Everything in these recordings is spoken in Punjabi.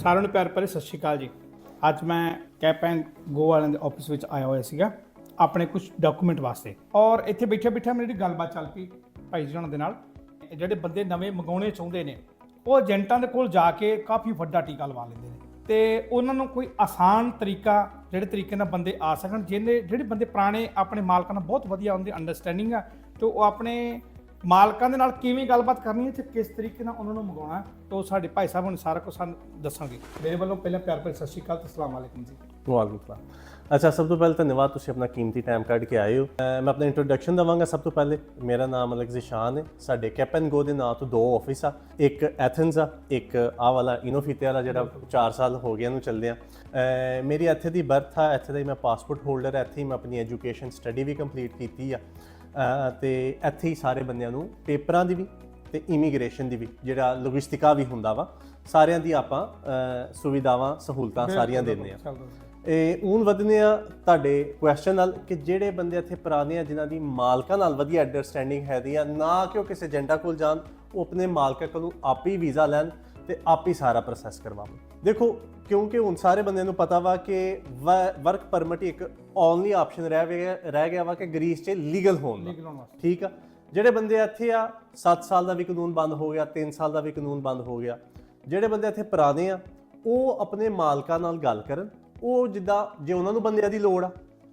ਸਾਰਿਆਂ ਨੂੰ ਪਿਆਰ ਭਰੀ ਸਤਿ ਸ਼੍ਰੀ ਅਕਾਲ ਜੀ। ਅੱਜ ਮੈਂ ਕੈਪ ਐਂਡ ਗੋ ਵਾਲਿਆਂ ਦੇ ਆਫਿਸ ਵਿੱਚ ਆਇਆ ਹੋਇਆ ਸੀਗਾ, ਆਪਣੇ ਕੁਝ ਡਾਕੂਮੈਂਟ ਵਾਸਤੇ। ਔਰ ਇੱਥੇ ਬੈਠੇ ਬੈਠੇ ਮੇਰੀ ਗੱਲਬਾਤ ਚੱਲ ਪਈ ਭਾਈ ਜੀ ਉਹਨਾਂ ਦੇ ਨਾਲ ਜਿਹੜੇ ਬੰਦੇ ਨਵੇਂ ਮੰਗਾਉਣੇ ਚਾਹੁੰਦੇ ਨੇ, ਉਹ ਏਜੰਟਾਂ ਦੇ ਕੋਲ ਜਾ ਕੇ ਕਾਫੀ ਵੱਡਾ ਟੀਕਾ ਲਵਾ ਲੈਂਦੇ ਨੇ। ਤੇ ਉਹਨਾਂ ਨੂੰ ਕੋਈ ਆਸਾਨ ਤਰੀਕਾ, ਜਿਹੜੇ ਤਰੀਕੇ ਨਾਲ ਬੰਦੇ ਆ ਸਕਣ, ਜਿਹਨੇ ਜਿਹੜੇ ਬੰਦੇ ਪੁਰਾਣੇ ਆਪਣੇ ਮਾਲਕਾਂ ਨਾਲ ਬਹੁਤ ਵਧੀਆ ਉਹਨਾਂ ਦੀ ਅੰਡਰਸਟੈਂਡਿੰਗ ਆ, ਤੇ ਉਹ ਆਪਣੇ ਮਾਲਕਾਂ ਦੇ ਨਾਲ ਕਿਵੇਂ ਗੱਲਬਾਤ ਕਰਨੀ ਹੈ ਤੇ ਕਿਸ ਤਰੀਕੇ ਨਾਲ ਉਹਨਾਂ ਨੂੰ ਮੰਗਾਉਣਾ ਹੈ, ਸਾਡੇ ਭਾਈ ਸਾਹਿਬ ਹੁਣ ਸਾਰਾ ਕੁਝ ਸਾਨੂੰ ਦੱਸਾਂਗੇ। ਮੇਰੇ ਵੱਲੋਂ ਪਹਿਲਾਂ ਪਿਆਰ ਭਰੀ ਸਤਿ ਸ਼੍ਰੀ ਅਕਾਲ ਤੇ ਅਸਲਾਮ ਵਾਲੇਕੁਮ ਜੀ। ਵਾਲੇਕੁਮ ਸਲਾਮ। ਅੱਛਾ ਸਭ ਤੋਂ ਪਹਿਲਾਂ ਧੰਨਵਾਦ ਤੁਸੀਂ ਆਪਣਾ ਕੀਮਤੀ ਟਾਈਮ ਕੱਢ ਕੇ ਆਏ ਹੋ। ਮੈਂ ਆਪਣਾ ਇੰਟਰੋਡਕਸ਼ਨ ਦਵਾਂਗਾ ਸਭ ਤੋਂ ਪਹਿਲੇ। ਮੇਰਾ ਨਾਮ ਅਲੈਕਸ ਜ਼ੀਸ਼ਾਨ ਹੈ। ਸਾਡੇ ਕੈਪਨ ਗੋ ਦੇ ਨਾਂ ਤੋਂ ਦੋ ਆਫਿਸ ਆ। ਇੱਕ ਐਥਨਸ ਆ ਇੱਕ ਆ ਵਾਲਾ ਇਨੋਫੀਤੇ ਵਾਲਾ ਜਿਹੜਾ 4 ਸਾਲ ਹੋ ਗਿਆ ਨੂੰ ਚੱਲਦੇ ਆ। ਮੇਰੀ ਇੱਥੇ ਦੀ ਬਰਥ ਆ। ਇੱਥੇ ਦਾ ਹੀ ਮੈਂ ਪਾਸਪੋਰਟ ਹੋਲਡਰ ਇੱਥੇ ਹੀ ਮੈਂ ਆਪਣੀ ਐਜੂਕੇਸ਼ਨ ਸਟੱਡੀ ਵੀ ਕੰਪਲੀਟ ਕੀਤੀ ਆ। ਤੇ ਇੱਥੇ ਹੀ ਸਾਰੇ ਬੰਦਿਆਂ ਨੂੰ ਪੇਪਰਾਂ ਦੀ ਵੀ ਤੇ ਇਮੀਗ੍ਰੇਸ਼ਨ ਦੀ ਵੀ ਜਿਹੜਾ ਲੋਜਿਸਟਿਕਾ ਵੀ ਹੁੰਦਾ ਵਾ ਸਾਰਿਆਂ ਦੀ ਆਪਾਂ ਸੁਵਿਧਾਵਾਂ ਸਹੂਲਤਾਂ ਸਾਰੀਆਂ ਦਿੰਦੇ ਆ ਇਹ ਹੁਣ ਵਧਨੇ ਆ ਤੁਹਾਡੇ ਕੁਐਸਚਨ ਨਾਲ ਕਿ ਜਿਹੜੇ ਬੰਦੇ ਇੱਥੇ ਪੁਰਾਣੇ ਆ ਜਿਨ੍ਹਾਂ ਦੀ ਮਾਲਕਾਂ ਨਾਲ ਵਧੀਆ ਅੰਡਰਸਟੈਂਡਿੰਗ ਹੈਦੀ ਆ ਨਾ ਕਿ ਉਹ ਕਿਸੇ ਏਜੰਟਾ ਕੋਲ ਜਾਣ ਉਹ ਆਪਣੇ ਮਾਲਕਾਂ ਕੋਲੋਂ ਆਪ ਹੀ ਵੀਜ਼ਾ ਲੈਣ ਤੇ ਆਪ ਹੀ ਸਾਰਾ ਪ੍ਰੋਸੈਸ ਕਰਵਾਉਣ ਦੇਖੋ ਕਿਉਂਕਿ ਹੁਣ ਸਾਰੇ ਬੰਦਿਆਂ ਨੂੰ ਪਤਾ ਵਾ ਕਿ ਵਰਕ ਪਰਮਿਟ ਇੱਕ ਓਨਲੀ ਆਪਸ਼ਨ ਰਹਿ ਗਿਆ ਰਹਿ ਗਿਆ ਵਾ ਕਿ ਗ੍ਰੀਸ 'ਚ ਲੀਗਲ ਹੋਣ ਦਾ। ਠੀਕ ਆ? ਜਿਹੜੇ ਬੰਦੇ ਇੱਥੇ ਆ 7 ਸਾਲ ਦਾ ਵੀ ਕਾਨੂੰਨ ਬੰਦ ਹੋ ਗਿਆ 3 ਸਾਲ ਦਾ ਵੀ ਕਾਨੂੰਨ ਬੰਦ ਹੋ ਗਿਆ। ਜਿਹੜੇ ਬੰਦੇ ਇੱਥੇ ਪੁਰਾਣੇ ਆ ਉਹ ਆਪਣੇ ਮਾਲਕਾਂ ਨਾਲ ਗੱਲ ਕਰਨ। ਉਹ ਜਿੱਦਾਂ ਜੇ ਉਹਨਾਂ ਨੂੰ ਬੰਦਿਆਂ ਦੀ ਲੋੜ ਆ।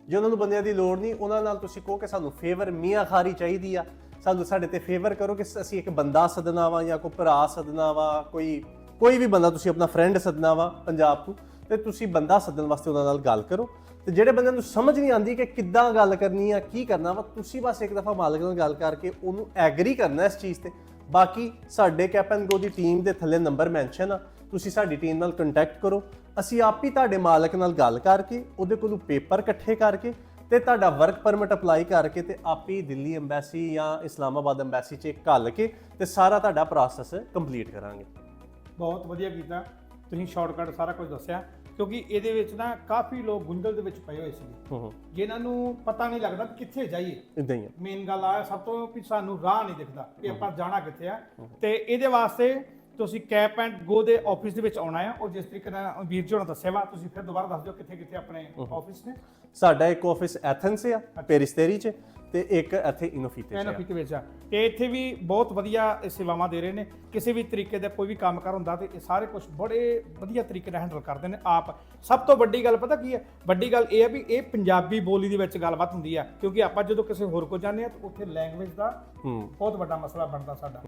ਜੇ ਉਹਨਾਂ ਨੂੰ ਬੰਦਿਆਂ ਦੀ ਲੋੜ ਨਹੀਂ ਉਹਨਾਂ ਨਾਲ ਤੁਸੀਂ ਕਹੋ ਕਿ ਸਾਨੂੰ ਫੇਵਰ ਮੀਆਂ ਖਾਰੀ ਚਾਹੀਦੀ ਆ। ਸਾਨੂੰ ਸਾਡੇ ਤੇ ਫੇਵਰ ਕਰੋ ਕਿ ਅਸੀਂ ਇੱਕ ਬੰਦਾ ਸੱਦਣਾ ਵਾ ਜਾਂ ਕੋਈ ਭਰਾ ਸੱਦਣਾ ਵਾ, ਕੋਈ ਕੋਈ ਵੀ ਬੰਦਾ ਤੁਸੀਂ ਆਪਣਾ ਫਰੈਂਡ ਸੱਦਣਾ ਵਾ ਪੰਜਾਬ ਤੋਂ, ਤੇ ਤੁਸੀਂ ਬੰਦਾ ਸੱਦਣ ਵਾਸਤੇ ਉਹਨਾਂ ਨਾਲ ਗੱਲ ਕਰੋ। ਤੇ ਜਿਹੜੇ ਬੰਦੇ ਨੂੰ ਸਮਝ ਨਹੀਂ ਆਉਂਦੀ ਕਿ ਕਿੱਦਾਂ ਗੱਲ ਕਰਨੀ ਆ, ਕੀ ਕਰਨਾ ਵਾ, ਤੁਸੀਂ ਬਸ ਇੱਕ ਦਫਾ ਮਾਲਕ ਨਾਲ ਗੱਲ ਕਰਕੇ ਉਹਨੂੰ ਐਗਰੀ ਕਰਨਾ ਇਸ ਚੀਜ਼ ਤੇ। ਬਾਕੀ ਸਾਡੇ ਕੈਪਨ ਗੋ ਦੀ ਟੀਮ ਦੇ ਥੱਲੇ ਨੰਬਰ ਮੈਂਸ਼ਨ ਆ, ਤੁਸੀਂ ਸਾਡੀ ਟੀਮ ਨਾਲ ਕੰਟੈਕਟ ਕਰੋ। ਅਸੀਂ ਆਪ ਹੀ ਤੁਹਾਡੇ ਮਾਲਕ ਨਾਲ ਗੱਲ ਕਰਕੇ, ਉਹਦੇ ਕੋਲੋਂ ਪੇਪਰ ਇਕੱਠੇ ਕਰਕੇ ਤੇ ਤੁਹਾਡਾ ਵਰਕ ਪਰਮਿਟ ਅਪਲਾਈ ਕਰਕੇ ਤੇ ਆਪ ਹੀ ਦਿੱਲੀ ਐਮਬੈਸੀ ਜਾਂ ਇਸਲਾਮਾਬਾਦ ਐਮਬੈਸੀ 'ਚ ਘੱਲ ਕੇ ਤੇ ਸਾਰਾ ਤੁਹਾਡਾ ਪ੍ਰੋਸੈਸ ਕੰਪਲੀਟ ਕਰਾਂਗੇ। ਬਹੁਤ ਵਧੀਆ ਕੀਤਾ। ਤੁਸੀਂ ਸ਼ਾਰਟਕਟ ਸਾਰਾ ਕੁਝ ਦੱਸਿਆ। ਕਿਉਂਕਿ ਇਹਦੇ ਵਿੱਚ ਨਾ ਕਾਫੀ ਲੋਕ ਗੁੰਝਲ ਦੇ ਵਿੱਚ ਪਏ ਹੋਏ ਸੀ ਜਿਨ੍ਹਾਂ ਨੂੰ ਪਤਾ ਨਹੀਂ ਲੱਗਦਾ ਕਿ ਕਿੱਥੇ ਜਾਈਏ। ਇਦਾਂ ਹੀ ਮੇਨ ਗੱਲ ਆ ਸਭ ਤੋਂ ਵੀ ਸਾਨੂੰ ਰਾਹ ਨਹੀਂ ਦਿਖਦਾ ਕਿ ਆਪਾਂ ਜਾਣਾ ਕਿੱਥੇ ਆ। ਤੇ ਇਹਦੇ ਵਾਸਤੇ ਤੁਸੀਂ ਕੈਪ ਐਂਡ ਗੋ ਦੇ ਆਫਿਸ ਦੇ ਵਿੱਚ ਆਉਣਾ ਆ। ਔਰ ਜਿਸ ਤਰੀਕੇ ਨਾਲ ਵੀਰ ਜੀ ਹੋਣਾ ਦੱਸਿਆ ਵਾ ਤੁਸੀਂ ਫਿਰ ਦੁਬਾਰਾ ਦੱਸ ਦਿਓ ਕਿੱਥੇ ਕਿੱਥੇ ਆਪਣੇ ਆਫਿਸ ਨੇ। ਸਾਡਾ ਇੱਕ ਆਫਿਸ ਐਥਨਸ ਆ ਪੈਰਿਸਤੇਰੀ 'ਚ ਤੇ ਇੱਕ ਇੱਥੇ ਇਨੋਫੀਤੇ 'ਚ ਦੇ ਵਿੱਚ ਆ। ਤੇ ਇੱਥੇ ਵੀ ਬਹੁਤ ਵਧੀਆ ਸੇਵਾਵਾਂ ਦੇ ਰਹੇ ਨੇ। ਕਿਸੇ ਵੀ ਤਰੀਕੇ ਦਾ ਕੋਈ ਵੀ ਕੰਮ ਕਰ ਹੁੰਦਾ ਤੇ ਇਹ ਸਾਰੇ ਕੁਝ ਬੜੇ ਵਧੀਆ ਤਰੀਕੇ ਨਾਲ ਹੈਂਡਲ ਕਰਦੇ ਨੇ। ਆਪ ਸਭ ਤੋਂ ਵੱਡੀ ਗੱਲ ਪਤਾ ਕੀ ਹੈ ਵੱਡੀ ਗੱਲ ਇਹ ਹੈ ਵੀ ਇਹ ਪੰਜਾਬੀ ਬੋਲੀ ਦੇ ਵਿੱਚ ਗੱਲਬਾਤ ਹੁੰਦੀ ਆ। ਕਿਉਂਕਿ ਆਪਾਂ ਜਦੋਂ ਕਿਸੇ ਹੋਰ ਕੋਲ ਜਾਂਦੇ ਆ ਤਾਂ ਉੱਥੇ ਲੈਂਗੁਏਜ ਦਾ ਹੂੰ। ਬਹੁਤ ਵੱਡਾ ਮਸਲਾ ਬਣਦਾ ਸਾਡਾ।